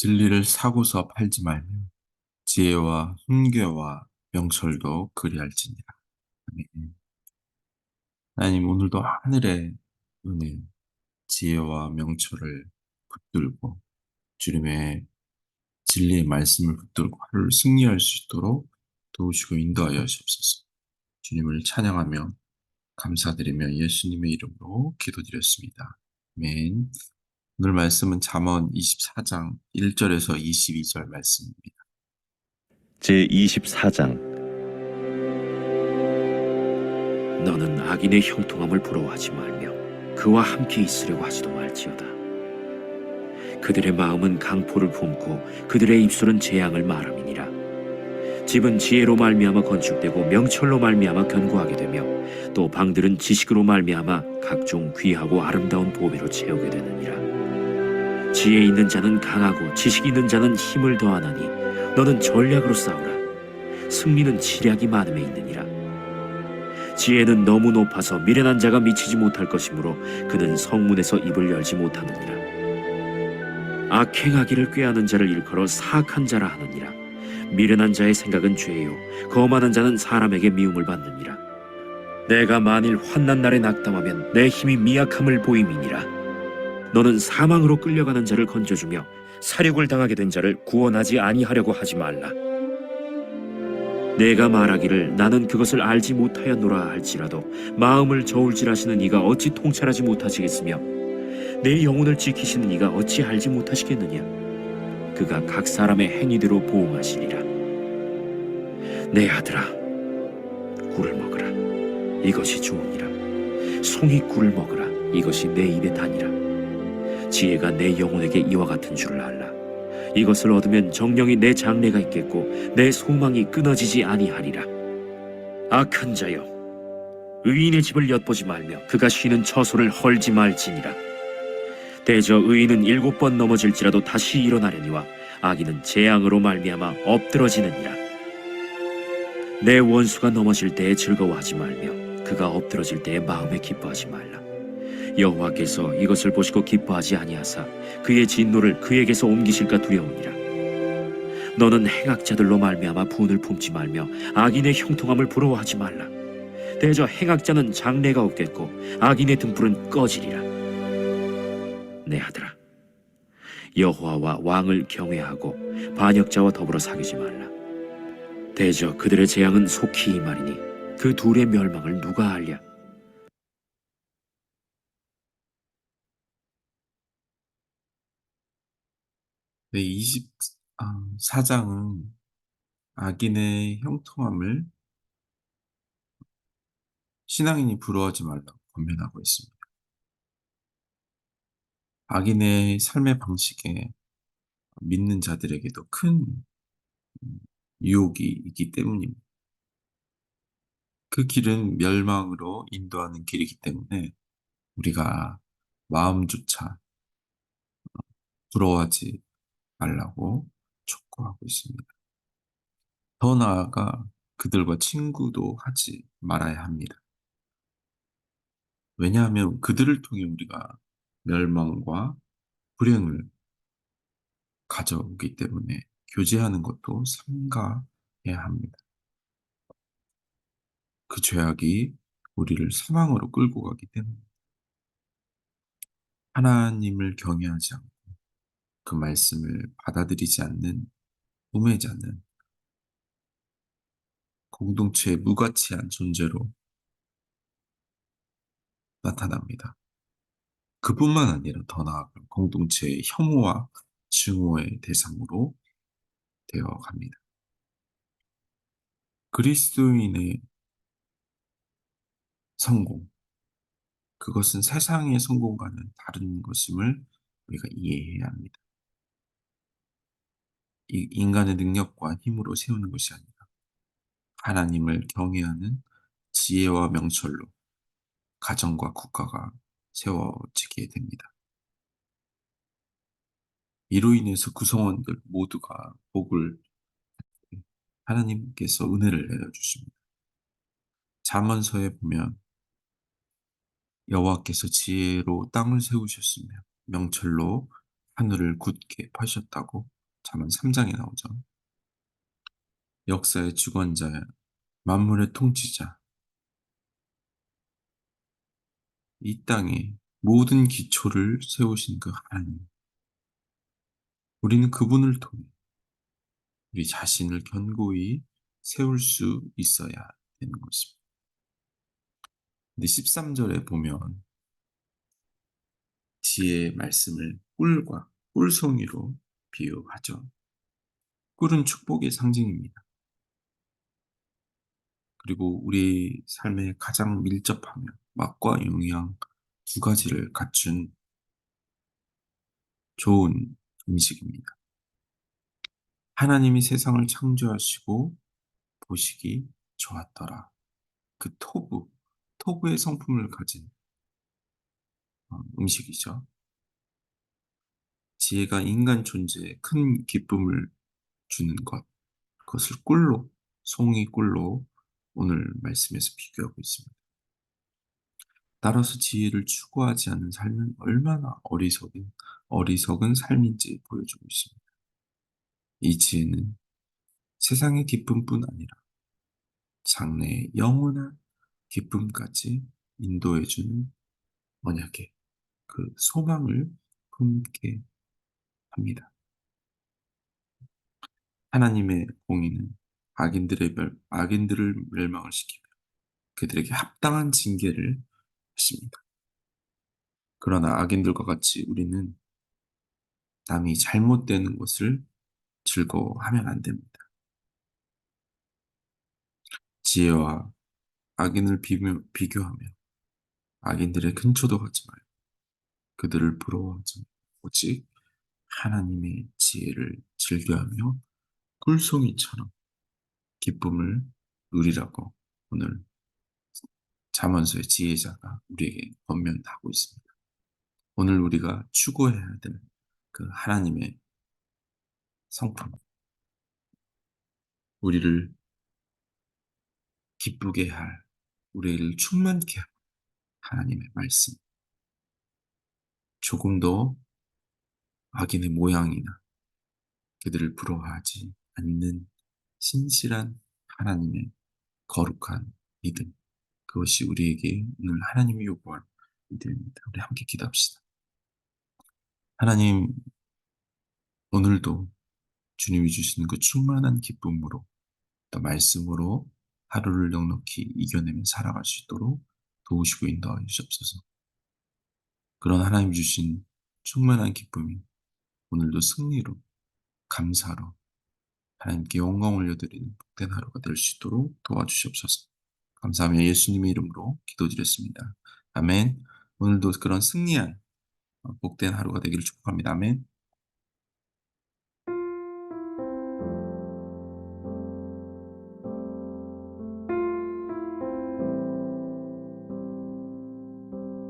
진리를 사고서 팔지 말며 지혜와 훈계와 명철도 그리할지니라. 아멘. 하나님 오늘도 하늘의 은혜, 지혜와 명철을 붙들고 주님의 진리의 말씀을 붙들고 하루를 승리할 수 있도록 도우시고 인도하여 주옵소서. 주님을 찬양하며 감사드리며 예수님의 이름으로 기도드렸습니다. 아멘. 오늘 말씀은 잠언 24장 1절에서 22절 말씀입니다. 제 24장 너는 악인의 형통함을 부러워하지 말며 그와 함께 있으려고 하지도 말지어다. 그들의 마음은 강포를 품고 그들의 입술은 재앙을 말함이니라. 집은 지혜로 말미암아 건축되고 명철로 말미암아 견고하게 되며 또 방들은 지식으로 말미암아 각종 귀하고 아름다운 보배로 채우게 되느니라. 지혜 있는 자는 강하고 지식 있는 자는 힘을 더하나니 너는 전략으로 싸우라. 승리는 지략이 많음에 있느니라. 지혜는 너무 높아서 미련한 자가 미치지 못할 것이므로 그는 성문에서 입을 열지 못하느니라. 악행하기를 꾀하는 자를 일컬어 사악한 자라 하느니라. 미련한 자의 생각은 죄요, 거만한 자는 사람에게 미움을 받느니라. 내가 만일 환난 날에 낙담하면 내 힘이 미약함을 보임이니라. 너는 사망으로 끌려가는 자를 건져주며 사륙을 당하게 된 자를 구원하지 아니하려고 하지 말라. 내가 말하기를 나는 그것을 알지 못하였노라 할지라도 마음을 저울질하시는 이가 어찌 통찰하지 못하시겠으며 내 영혼을 지키시는 이가 어찌 알지 못하시겠느냐? 그가 각 사람의 행위대로 보응하시리라. 내 아들아 꿀을 먹으라. 이것이 좋으니라. 송이 꿀을 먹으라. 이것이 내 입에 다니라 지혜가 내 영혼에게 이와 같은 줄을 알라 이것을 얻으면 정령이 내 장래가 있겠고 내 소망이 끊어지지 아니하리라. 악한 자여, 의인의 집을 엿보지 말며 그가 쉬는 처소를 헐지 말지니라. 대저 의인은 일곱 번 넘어질지라도 다시 일어나려니와 악인은 재앙으로 말미암아 엎드러지느니라. 내 원수가 넘어질 때에 즐거워하지 말며 그가 엎드러질 때에 마음에 기뻐하지 말라. 여호와께서 이것을 보시고 기뻐하지 아니하사 그의 진노를 그에게서 옮기실까 두려우니라. 너는 행악자들로 말미암아 분을 품지 말며 악인의 형통함을 부러워하지 말라. 대저 행악자는 장래가 없겠고 악인의 등불은 꺼지리라. 내 아들아, 여호와와 왕을 경외하고 반역자와 더불어 사귀지 말라. 대저 그들의 재앙은 속히 임하리니 그 둘의 멸망을 누가 알랴? 네, 24장은 악인의 형통함을 신앙인이 부러워하지 말라고 권면하고 있습니다. 악인의 삶의 방식에 믿는 자들에게도 큰 음, 유혹이 있기 때문입니다. 그 길은 멸망으로 인도하는 길이기 때문에 우리가 마음조차 부러워하지 말라고 촉구하고 있습니다. 더 나아가 그들과 친구도 하지 말아야 합니다. 왜냐하면 그들을 통해 우리가 멸망과 불행을 가져오기 때문에 교제하는 것도 삼가해야 합니다. 그 죄악이 우리를 사망으로 끌고 가기 때문에 하나님을 경외하지 않고 그 말씀을 받아들이지 않는 우매자는 공동체의 무가치한 존재로 나타납니다. 그뿐만 아니라 더 나아가 공동체의 혐오와 증오의 대상으로 되어 갑니다. 그리스도인의 성공, 그것은 세상의 성공과는 다른 것임을 우리가 이해해야 합니다. 이 인간의 능력과 힘으로 세우는 것이 아니라 하나님을 경외하는 지혜와 명철로 가정과 국가가 세워지게 됩니다. 이로 인해서 구성원들 모두가 복을 하나님께서 은혜를 내려주십니다. 잠언서에 보면 여호와께서 지혜로 땅을 세우셨으며 명철로 하늘을 굳게 펴셨다고 잠언 3장에 나오죠. 역사의 주관자야, 만물의 통치자, 이 땅에 모든 기초를 세우신 그 하나님. 우리는 그분을 통해 우리 자신을 견고히 세울 수 있어야 되는 것입니다. 근데 13절에 보면 지혜의 말씀을 꿀과 꿀송이로 비유하죠. 꿀은 축복의 상징입니다. 그리고 우리 삶에 가장 밀접하며 맛과 영양 두 가지를 갖춘 좋은 음식입니다. 하나님이 세상을 창조하시고 보시기 좋았더라. 그 토부, 토부의 성품을 가진 어, 음식이죠. 지혜가 인간 존재에 큰 기쁨을 주는 것, 그것을 꿀로, 송이 꿀로 오늘 말씀에서 비교하고 있습니다. 따라서 지혜를 추구하지 않는 삶은 얼마나 어리석은, 어리석은 삶인지 보여주고 있습니다. 이 지혜는 세상의 기쁨뿐 아니라 장래의 영원한 기쁨까지 인도해주는 언약의 그 소망을 품게 합니다. 하나님의 공의는 악인들의 멸, 악인들을 멸망을 시키며 그들에게 합당한 징계를 하십니다. 그러나 악인들과 같이 우리는 남이 잘못되는 것을 즐거워하면 안 됩니다. 지혜와 악인을 비교, 비교하며 악인들의 근처도 가지 말고 그들을 부러워하지 오직 하나님의 지혜를 즐겨하며 꿀송이처럼 기쁨을 누리라고 오늘 잠언서의 지혜자가 우리에게 권면하고 있습니다. 오늘 우리가 추구해야 될 그 하나님의 성품, 우리를 기쁘게 할, 우리를 충만케 할 하나님의 말씀. 조금 더 악인의 모양이나 그들을 부러워하지 않는 신실한 하나님의 거룩한 믿음. 그것이 우리에게 오늘 하나님이 요구할 믿음입니다. 우리 함께 기도합시다. 하나님, 오늘도 주님이 주시는 그 충만한 기쁨으로 또 말씀으로 하루를 넉넉히 이겨내며 살아갈 수 있도록 도우시고 인도하여 주시옵소서. 그런 하나님 주신 충만한 기쁨이 오늘도 승리로, 감사로, 하나님께 영광 올려드리는 복된 하루가 될 수 있도록 도와주시옵소서. 감사하며 예수님의 이름으로 기도드렸습니다. 아멘. 오늘도 그런 승리한 복된 하루가 되기를 축복합니다. 아멘.